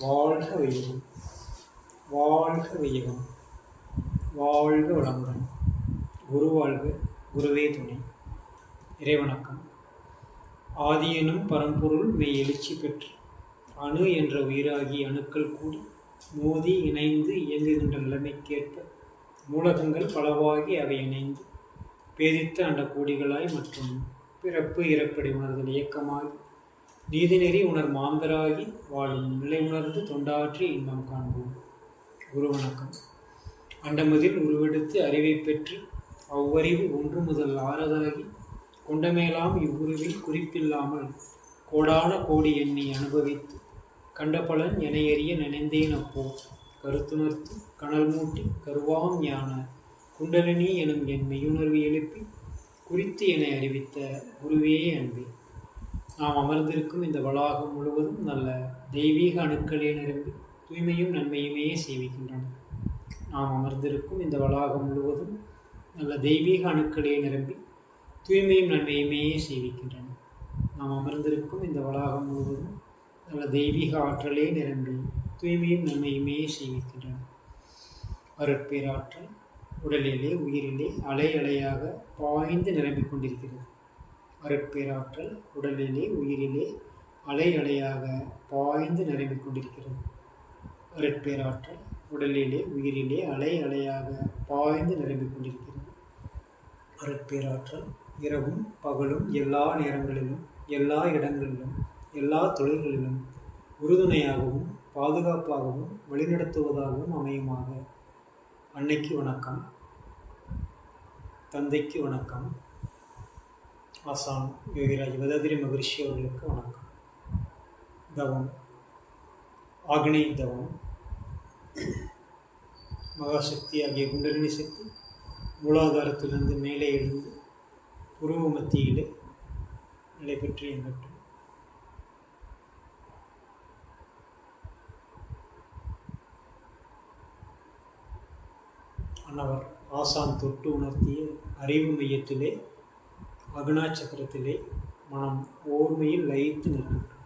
வாழ்க வையகம் வாழ்க வையகம் வாழ்க வளமுடன். குரு வாழ்க குருவே துணை. இறைவணக்கம். ஆதியனும் பரம்பொருள் மெய் எழுச்சி பெற்று அணு என்ற உயிராகிய அணுக்கள் கூடி மோதி இணைந்து இயங்குகின்ற நிலைமைக்கேற்ப மூலகங்கள் பலவாகி அவை இணைந்து பேதித்த அண்ட கோடிகளாய் மற்றும் பிறப்பு இறப்படி உணர்தல் இயக்கமாகி நீதிநெறி உணர் மாந்தராகி வாழும் நிலை உணர்ந்து தொண்டாற்றி இன்பம் காண்போம். குரு வணக்கம். அண்டமதில் உருவெடுத்து அறிவை பெற்று அவ்வறிவு ஒன்று முதல் ஆறதாகி கொண்டமேலாம் இவ்வுருவில் குறிப்பில்லாமல் கோடான கோடி எண்ணி அனுபவித்து கண்ட பலன் என எறிய நினைந்தேன் அப்போ. கருத்துணர்த்து கனல் மூட்டி கருவாம் ஞான குண்டலினி எனும் என் மெய்யுணர்வு எழுப்பி குறித்து என அறிவித்த குருவே அன்பே. நாம் அமர்ந்திருக்கும் இந்த வளாகம் முழுவதும் நல்ல தெய்வீக அணுக்களே நிரம்பி தூய்மையும் நன்மையுமே சேவிக்கின்றன நாம் அமர்ந்திருக்கும் இந்த வளாகம் முழுவதும் நல்ல தெய்வீக அணுக்களே நிரம்பி தூய்மையும் நன்மையுமே சேவிக்கின்றன நாம் அமர்ந்திருக்கும் இந்த வளாகம் முழுவதும் நல்ல தெய்வீக ஆற்றலே நிரம்பி தூய்மையும் நன்மையுமே சேவிக்கின்றன அருட்பேராற்றல் உடலிலே உயிரிலே அலை அலையாக பாய்ந்து நிரம்பிக் கொண்டிருக்கிறது. அருட்பேராற்றல் உடலிலே உயிரிலே அலை அலையாக பாய்ந்து நிரம்பிக் கொண்டிருக்கிறது. அருட்பேராற்றல் உடலிலே உயிரிலே அலை அலையாக பாய்ந்து நிரம்பிக் கொண்டிருக்கிறது. அருட்பேராற்றல் இரவும் பகலும் எல்லா நேரங்களிலும் எல்லா இடங்களிலும் எல்லா தொழில்களிலும் உறுதுணையாகவும் பாதுகாப்பாகவும் வழிநடத்துவதாகவும் அமையுமாக. அன்னைக்கு வணக்கம். தந்தைக்கு வணக்கம். ஆசான் யோகிராஜ் வேதாதிரி மகரிஷி அவர்களுக்கு வணக்கம். தவம். ஆக்னி தவம். மகாசக்தி ஆகிய குண்டலினி சக்தி மூலாதாரத்திலிருந்து மேலே எழுந்து உருவ மத்தியிலே நிலை பெற்று எங்கட்டும் அன்னவர் ஆசான் தொட்டு உணர்த்திய அறிவு மையத்திலே அகுணா மனம் ஓர்மையில் லயித்து நிற்கின்றது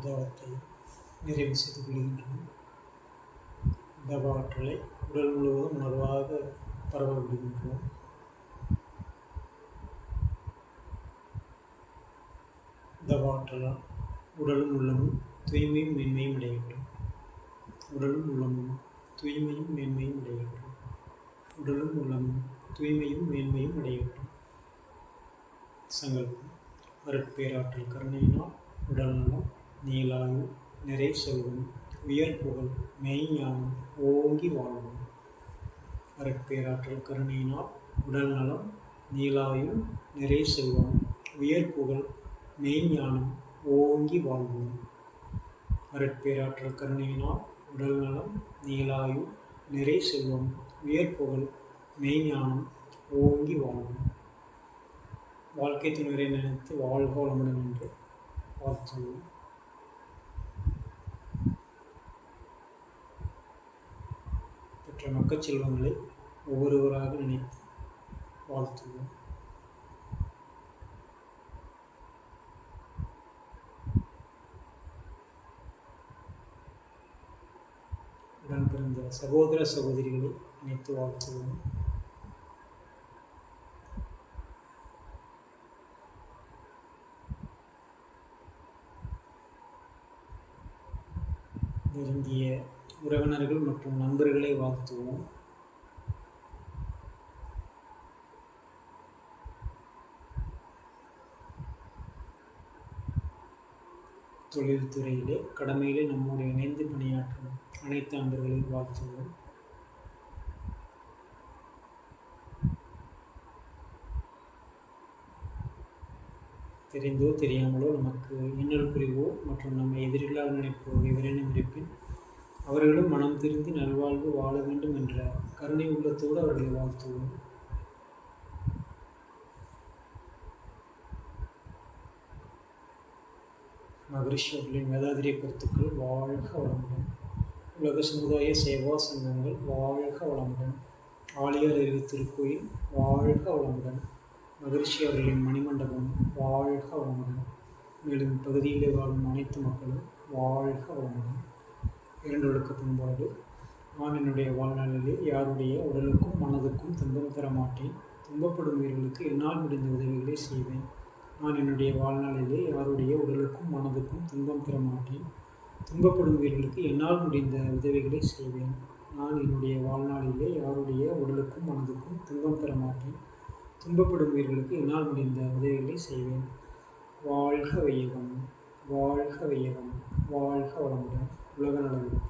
நிற்கட்டும் தவத்தை நிறைவு செய்து கொள்கின்றன தவ ஆற்றலை உடல் முழுவதும் உணர்வாக பரவ விடுகின்றோம். தவாற்றலால் உடலும் உள்ளமும் தூய்மையும் மேன்மையும் அடையட்டும். உடலும் உள்ளமும் தூய்மையும் மேன்மையும் அடையட்டும். உடலும் உள்ளமும் தூய்மையும் மேன்மையும் அடையட்டும். சங்கல்பம் அருட்பேராற்றல் கருணையினால் உடல் நலம் நீலாயு நிறை செல்வம் உயர் புகழ் மெய்ஞானம் ஓங்கி வாழ்வோம் அறப்பேராற்றல் கருணையினால் உடல் நலம் நீலாயு நிறை செல்வம் உயர் புகழ் மெய்ஞானம் ஓங்கி வாழ்வோம் அருட்பேராற்றல் கருணையினால் உடல் நலம் நீலாயு நிறை செல்வம் உயர் புகழ் மெய்ஞானம் ஓங்கி வாழ்வோம் வாழ்க்கை துணரை நினைத்து வாழ்க வளமுடன் என்று வாழ்த்துவோம் பெற்ற மக்கள் செல்வங்களை ஒவ்வொருவராக நினைத்து வாழ்த்துவோம். உடன் பிறந்த சகோதர சகோதரிகளை நினைத்து வாழ்த்துவோம். உறவினர்கள் மற்றும் நண்பர்களை வாழ்த்துவோம். தொழில்துறையிலே கடமையிலே நம்மோடு இணைந்து பணியாற்றும் அனைத்து அன்பர்களையும் வாழ்த்துவோம். தெரிந்தோ தெரியாமலோ நமக்கு இன்னொரு புரிவோ மற்றும் நம்மை எதிரில்லாத நினைப்போ எவரேனும் இருப்பின் அவர்களும் மனம் திருந்தி நல்வாழ்வு வாழ வேண்டும் என்ற கருணை உள்ளத்தோடு அவர்களை வாழ்த்துவோம். மகரிஷி அவர்களின் வேதாதிரிய கருத்துக்கள் வாழ்க வளமுடன். உலக சமுதாய சேவா சங்கங்கள் வாழ்க வளமுடன். ஆலியார் அறிவு திருக்கோயில் வாழ்க வளமுடன். மகிழ்ச்சி அவர்களின் மணிமண்டபம் வாழ்க வளமுடன். மேலும் பகுதியிலே வாழும் அனைத்து மக்களும் வாழ்க வளமுடன். இரண்டு ஒழுக்க பண்பாடு நான் என்னுடைய வாழ்நாளிலே யாருடைய உடலுக்கும் மனதுக்கும் துன்பம் தர மாட்டேன் துன்பப்படும் உயிர்களுக்கு என்னால் முடிந்த உதவிகளை செய்வேன். நான் என்னுடைய வாழ்நாளிலே யாருடைய உடலுக்கும் மனதுக்கும் துன்பம் தர மாட்டேன் துன்பப்படும் உயிர்களுக்கு என்னால் முடிந்த உதவிகளை செய்வேன். நான் என்னுடைய வாழ்நாளிலே யாருடைய உடலுக்கும் மனதுக்கும் துன்பம் தரமாட்டேன். துன்பப்படும் உயிர்களுக்கு என்னால் முடிந்த உதவிகளை செய்வேன். வாழ்க வையகம் வாழ்க வையகம் வாழ்க வளமுடன். உலக நலன்.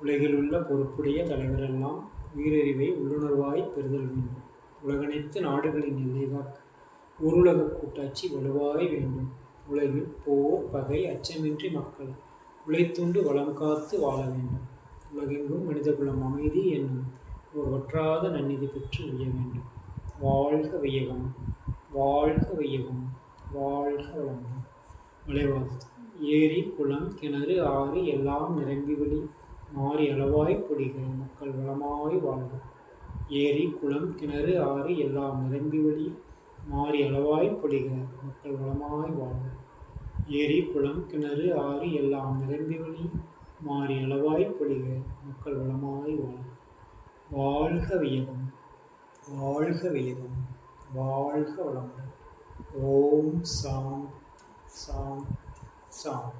உலகில் உள்ள பொறுப்புடைய தலைவரெல்லாம் உயிரறிவை உள்ளுணர்வாய் பெறுதல் வேண்டும். உலகனைத்து நாடுகளின் எல்லை காக்க ஒருலக கூட்டாட்சி வலுவாய் வேண்டும். உலகில் போர் பகை அச்சமின்றி மக்கள் உழைத்துண்டு வளம் காத்து வாழ வேண்டும். உலகெங்கும் மனிதகுலம் அமைதி என்னும் ஒரு ஒற்றாத நன்னிதி பெற்று உய வேண்டும். வாழ்க வையகம் வாழ்க வையகம் வாழ்க வளமுடன். விளைவாழ்த்து ஏரி குளம் கிணறு ஆறு எல்லாம் நிரம்பி வழி மாறி அளவாய் பொடிக மக்கள் வளமாய் வாழ்க. ஏரி குளம் கிணறு ஆறு எல்லாம் நிரம்பி வழி மாறி அளவாய் பொடிக மக்கள் வளமாய் வாழ்க. ஏரி குளம் கிணறு ஆறு எல்லாம் நிரம்பி வழி மாறி அளவாய் பொழிக மக்கள் வளமாய் வாழ் வாழ்க வியகம் வாழ்க வியகம் வாழ்க வளமுடன். ஓம் சாம் சாம் சாம்